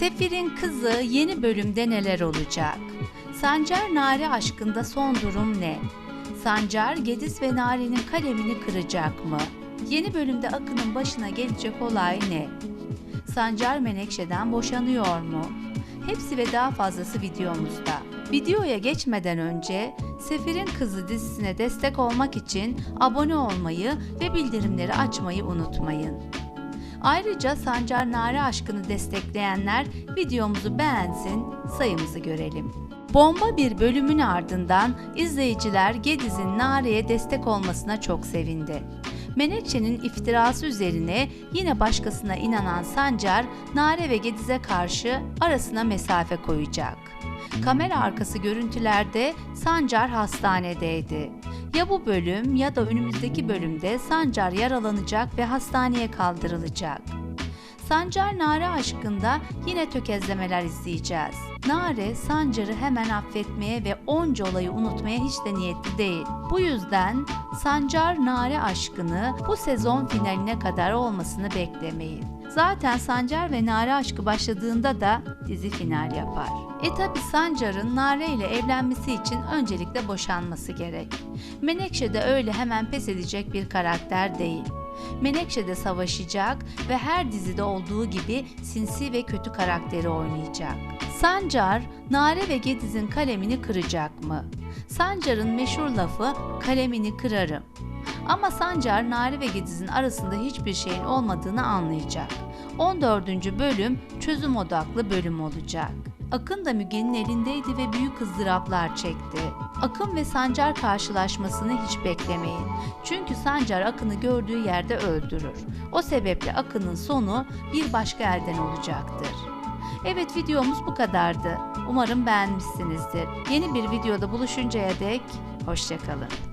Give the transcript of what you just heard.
Sefir'in kızı yeni bölümde neler olacak? Sancar Nare aşkında son durum ne? Sancar Gediz ve Nare'nin kalemini kıracak mı? Yeni bölümde Akın'ın başına gelecek olay ne? Sancar Menekşe'den boşanıyor mu? Hepsi ve daha fazlası videomuzda. Videoya geçmeden önce Sefir'in Kızı dizisine destek olmak için abone olmayı ve bildirimleri açmayı unutmayın. Ayrıca Sancar Nare aşkını destekleyenler videomuzu beğensin, sayımızı görelim. Bomba bir bölümün ardından izleyiciler Gediz'in Nare'ye destek olmasına çok sevindi. Menekşe'nin iftirası üzerine yine başkasına inanan Sancar, Nare ve Gediz'e karşı arasına mesafe koyacak. Kamera arkası görüntülerde Sancar hastanedeydi. Ya bu bölüm ya da önümüzdeki bölümde Sancar yaralanacak ve hastaneye kaldırılacak. Sancar Nare aşkında yine tökezlemeler izleyeceğiz. Nare Sancar'ı hemen affetmeye ve onca olayı unutmaya hiç de niyetli değil. Bu yüzden Sancar Nare aşkını bu sezon finaline kadar olmasını beklemeyin. Zaten Sancar ve Nare aşkı başladığında da dizi final yapar. E tabi Sancar'ın Nare ile evlenmesi için öncelikle boşanması gerek. Menekşe de öyle hemen pes edecek bir karakter değil. Menekşe de savaşacak ve her dizide olduğu gibi sinsi ve kötü karakteri oynayacak. Sancar, Nare ve Gediz'in kalemini kıracak mı? Sancar'ın meşhur lafı kalemini kırarım. Ama Sancar, Nare ve Gediz'in arasında hiçbir şeyin olmadığını anlayacak. 14. bölüm çözüm odaklı bölüm olacak. Akın da Müge'nin elindeydi ve büyük ızdıraplar çekti. Akın ve Sancar karşılaşmasını hiç beklemeyin. Çünkü Sancar Akın'ı gördüğü yerde öldürür. O sebeple Akın'ın sonu bir başka elden olacaktır. Evet videomuz bu kadardı. Umarım beğenmişsinizdir. Yeni bir videoda buluşuncaya dek hoşçakalın.